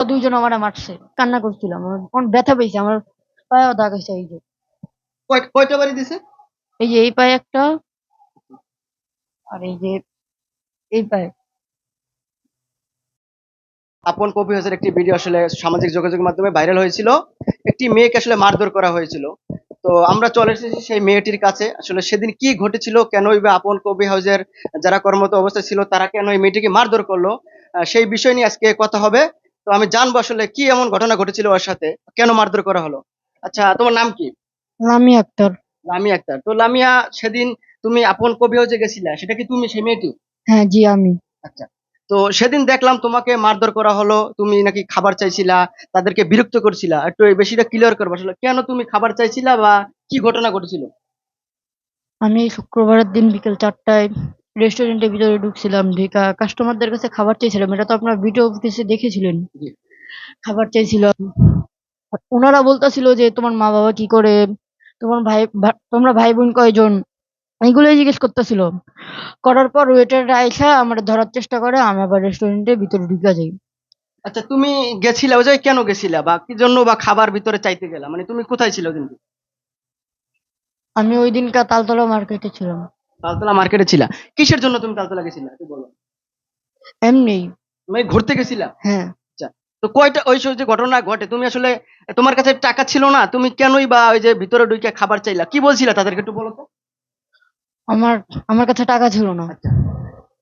দুইজন আমার মারছে কান্না করছিলাম আমার ব্যথা পেয়েছে আমার পায়েও দাগ আছে এই যে। কয়- কয়টা বাড়ি দিছে? এই যে এই পায়ে একটা আর এই যে এই পায়ে। আপন কবি হাউসের একটি ভিডিও আসলে সামাজিক মাধ্যমে ভাইরাল হয়েছিল। একটি মেয়েকে আসলে মারধর করা হয়েছিল। তো আমরা চলে এসেছি সেই মেয়েটির কাছে। আসলে সেদিন কি ঘটেছিল কেনই বা আপন কবি হাউসের যারা কর্মরত অবস্থায় ছিল তারা কেন এই মেয়েটিকে মারধর করল? আহ, সেই বিষয় নিয়ে আজকে কথা হবে। তো আমি জানব আসলে কি এমন ঘটনা ঘটেছিল ওর সাথে কেন মারধর করা হলো? আচ্ছা তোমার নাম কি? লামি আক্তার। লামিয়া আক্তার। তো লামিয়া সেদিন তুমি আপন কবি হাউসে গেছিলা সেটা কি তুমি সেই মেয়েটি? হ্যাঁ জি আমি। আচ্ছা তো সেদিন দেখলাম তোমাকে মারধর করা হলো তুমি নাকি খাবার চাইছিলা তাদেরকে বিরক্ত করছিলা একটু এই বেশিটা ক্লিয়ার করব আসলে কেন তুমি খাবার চাইছিলা বা কি ঘটনা ঘটেছিল? আমি শুক্রবারের দিন বিকেল চারটায় রেস্টুরেন্টের ভিতরে ঢুকছিলাম ঢেকা কাস্টমারদের কাছে খাবার চাইছিলাম এটা তো আপনার ভিডিও কিছু দেখেছিলেন। জি। খাবার চাইছিলাম ওনারা বলতেছিল যে তোমার মা বাবা কি করে? তোমার ভাই ভা- তোমরা ভাই বোন কয়জন? এগুলোই জিজ্ঞেস করতেছিল। করার পর ওয়েটাররা আইসা আমার ধরার চেষ্টা করে আমি আবার রেস্টুরেন্টের ভিতরে ঢুকে যাই। আচ্ছা তুমি গেছিলা ওই জায়গায় কেন গেছিলা? বা কি জন্য বা খাবার ভিতরে চাইতে গেলা? মানে তুমি কোথায় ছিল কিন্তু? আমি ওই দিনকার তালতলা মার্কেটে ছিলাম। তালতলা মার্কেটে ছিলা। কিসের জন্য তুমি তালতলা গেছিলা একটু বলো। এমনি। মানে ঘুরতে গেছিলা? হ্যাঁ। তো কয়টা ওই সব যে ঘটনা ঘটে তুমি আসলে তোমার কাছে টাকা ছিল না তুমি কেনই বা ওই যে ভিতরে ঢুকে খাবার চাইলা? কি বলছিলা তাদেরকে একটু বলো তো। আমার আমার কাছে টাকা ছিল না। আচ্ছা।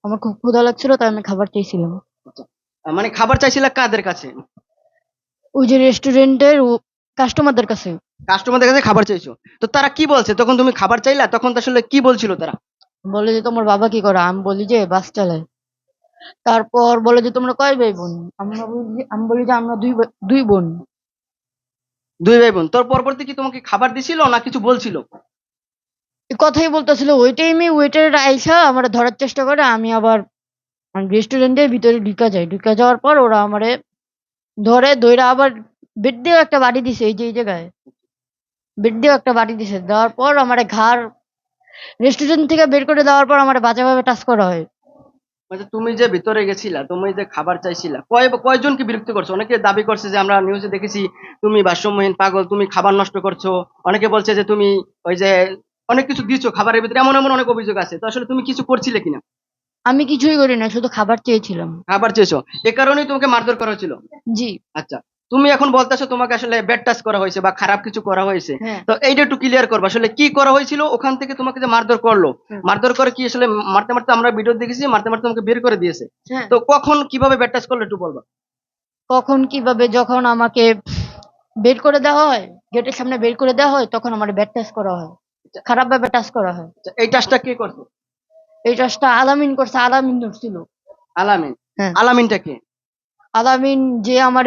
আমার খুব ক্ষুধা লাগছিল তাই আমি খাবার চাইছিলাম। আহ, মানে খাবার চাইছিলা কাদের কাছে? ওই যে রেস্টুরেন্টের কাস্টমারদের কাছে। কাস্টমারদের কাছে খাবার চাইছো। তো তারা কি বলছে? তখন তুমি খাবার চাইলা? তখন তো আসলে কি বলছিল তারা? বলে যে তোমার বাবা কি করে? আমি বলি যে বাস চালায় তারপর বলে যে তোমরা কয় ভাই বোন? আমরা বলি আমি বলি যে আমরা দুই দুই বোন। দুই ভাই বোন। তোর পরবর্তী কি তোমাকে খাবার দিছিল না কিছু বলছিল? কথাই বলতেছিল ওই টাইমে ওয়েটার আইসা আমার ধরার চেষ্টা করে আমি আবার রেস্টুরেন্টের ভিতরে ঢুকা যাই। ঢুকা যাওয়ার পর ওরা আমারে ধরে দইরা আবার বেড দিয়েও একটা বাড়ি দিছে এই যে এই জায়গায়। বেড দিয়েও একটা বাড়ি দিছে। দেওয়ার পর আমার ঘাড় রেস্টুরেন্ট থেকে বের করে দেওয়ার পর আমার বাজেভাবে টাচ করা হয়। মানে তুমি যে ভিতরে গেছিলা তুমি যে খাবার চাইছিলা কয় কয়জনকে বিরক্ত করছ? অনেকে দাবি করছে যে আমরা নিউজে দেখেছি তুমি ভারসাম্যহীন পাগল তুমি খাবার নষ্ট করছ। অনেকে বলছে যে তুমি ওই যে অনেক কিছু দিচ্ছ খাবারের ভিতরে এমন এমন অনেক অভিযোগ আছে। তো আসলে তুমি কিছু করছিলে কিনা? আমি কিছুই করি না শুধু খাবার চেয়েছিলাম। খাবার চেয়েছো। এ কারণেই তোমাকে মারধর করা হয়েছিল? জি। আচ্ছা। তুমি এখন বলতেছো তোমাকে আসলে ব্যাড টাচ করা হয়েছে বা খারাপ কিছু করা হয়েছে। হ্যাঁ। তো এইটা একটু ক্লিয়ার করব। আসলে কি করা হয়েছিল? ওখান থেকে তোমাকে যে মারধর করল। মারধর করে কি আসলে মারতে মারতে আমরা ভিডিও দেখেছি মারতে মারতে তোমাকে বের করে দিয়েছে। হ্যাঁ। তো কখন কীভাবে ব্যাড টাচ করল একটু বলবা? কখন কীভাবে যখন আমাকে বের করে দেওয়া হয় গেটের সামনে বের করে দেওয়া হয় তখন আমার ব্যাড টাচ করা হয়। খারাপ ভাবে টাচ করা হয়। আচ্ছা, এই টাচটা কে করতো এই টাচটা আলামিন করছে আলামিন ধরছিল। আলামিন। হ্যাঁ। আলামিনটা কে? আলামিন যে আমার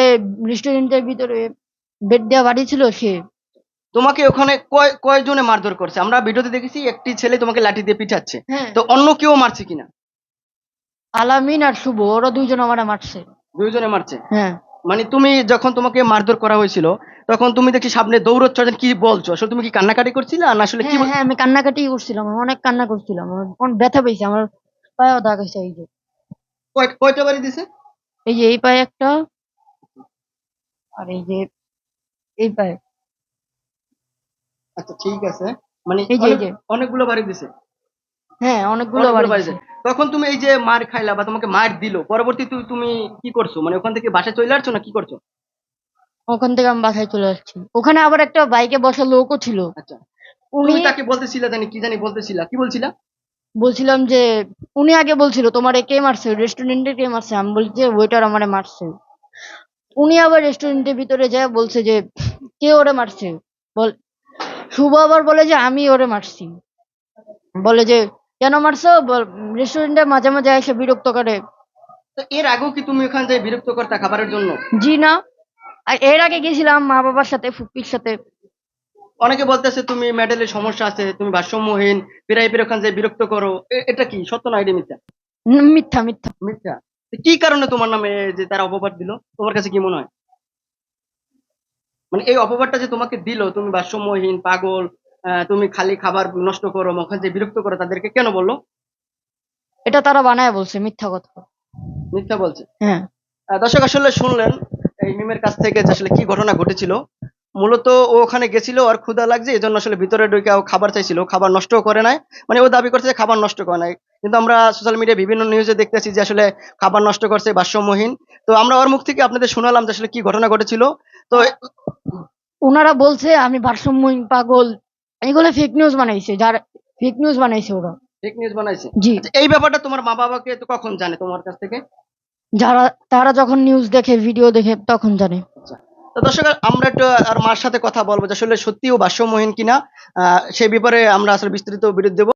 রেস্টুরেন্টের ভিতরে বেড দেওয়া বাড়ি ছিল সে। তোমাকে ওখানে কয় কয়জনে মারধর করছে? আমরা ভিডিওতে দেখেছি একটি ছেলে তোমাকে লাঠি দিয়ে পিটাচ্ছে। হ্যাঁ। তো অন্য কেউ মারছে কিনা? আলামিন আর শুভ ওরা দুইজন আমার মারছে। দুইজনে মারছে? হ্যাঁ। মানে তুমি যখন তোমাকে মারধর করা হয়েছিল তখন তুমি দেখছি সামনে দৌড়চ্ছ যে কি বলছো? আসলে তুমি কি কান্নাকাটি করছিলে না আসলে কি হ্যাঁ হ্যাঁ আমি কান্নাকাটি করছিলাম আমি অনেক কান্না করছিলাম আমার অনেক ব্যথা পেয়েছে আমার পায়েও দাগ হয়েছে এই যে। কয়- কয়টা বাড়ি দিছে? এই যে এই পায়ে একটা আর এই যে এই পায়ে। আচ্ছা ঠিক আছে। মানে এই যে, এই যে। অনেকগুলো বাড়ি দিছে। হ্যাঁ অনেকগুলো বাড়ি দিছে। তখন তুমি এই যে মার খাইলা বা তোমাকে মার দিল পরবর্তী তুই তুমি কি করছ? মানে ওখান থেকে বাসায় চলে আসছো না কি করছ? ওখান থেকে আমি বাসায় চলে আসছি। ওখানে আবার একটা বাইকে বসা লোকও ছিল। আচ্ছা। উনি তাকে বলতেছিলা জানি কি জানি বলতেছিলা? কি বলছিলা? বলছিলাম যে উনি আগে বলছিল তোমার কে মারছে? রেস্টুরেন্টে কে মারছে? আমি বলছি যে ওয়েটার আমারে মারছে। উনি আবার রেস্টুরেন্টের ভিতরে যায় বলছে যে কে ওরে মারছে? বল শুভ আবার বলে যে আমি ওরে মারছি। বলে যে কেন মারছো? রেস্টুরেন্টে মাঝে মাঝে এসে বিরক্ত করে। তো এর আগেও কি তুমি ওখান থেকে বিরক্ত করতা খাবারের জন্য? জি না। আর এর আগে গেছিলাম মা বাবার সাথে ফুপির সাথে। অনেকে বলতেছে তুমি মেডেলের সমস্যা আছে তুমি ভারসাম্যহীন প্রায় ওখান থেকে বিরক্ত করো এটা কি? সত্য না এটা মিথ্যা? মিথ্যা মিথ্যা। মিথ্যা? কি কারণে তোমার নামে যে তারা অপবাদ দিল? তোমার কাছে কি মনে হয়? মানে এই অপবাদটা যে তোমাকে দিল তুমি ভারসাম্যহীন পাগল তুমি খালি খাবার নষ্ট করো ওখানে যে বিরক্ত করো তাদেরকে কেন বলল? এটা তারা বানায় বলছে মিথ্যা কথা। মিথ্যা বলছে? হ্যাঁ। দর্শক আসলে শুনলেন এই মিমের কাছ থেকে আসলে কি ঘটনা ঘটেছিল। মূলত ও ওখানে গেছিল আর ক্ষুধা লাগছে এই জন্য আসলে ভিতরে ঢুকে ও খাবার চাইছিল। খাবার নষ্ট করে নাই। মানে ও দাবি করছে যে খাবার নষ্ট করে নাই। কিন্তু আমরা সোশ্যাল মিডিয়া বিভিন্ন নিউজে দেখতেছি যে আসলে খাবার নষ্ট করছে ভারসাম্যহীন তো আমরা ওর মুখ থেকে আপনাদের শোনালাম যে আসলে কি ঘটনা ঘটেছিল। তো ওনারা বলছে আমি ভারসাম্যহীন পাগল। এগুলো ফেক নিউজ বানাইছে যার ফেক নিউজ বানাইছে ওরা। ফেক নিউজ বানাইছে? জি। আচ্ছা, এই ব্যাপারটা তোমার মা বাবাকে তো কখন জানে তোমার কাছ থেকে? যারা তারা যখন নিউজ দেখে ভিডিও দেখে তখন জানে। দর্শক আমরা একটু আর মার সাথে কথা বলব যে আসলে সত্যি ও ভারসাম্যহীন কিনা আহ, সেই ব্যাপারে আমরা আসলে বিস্তারিত বিরোধ দেবো।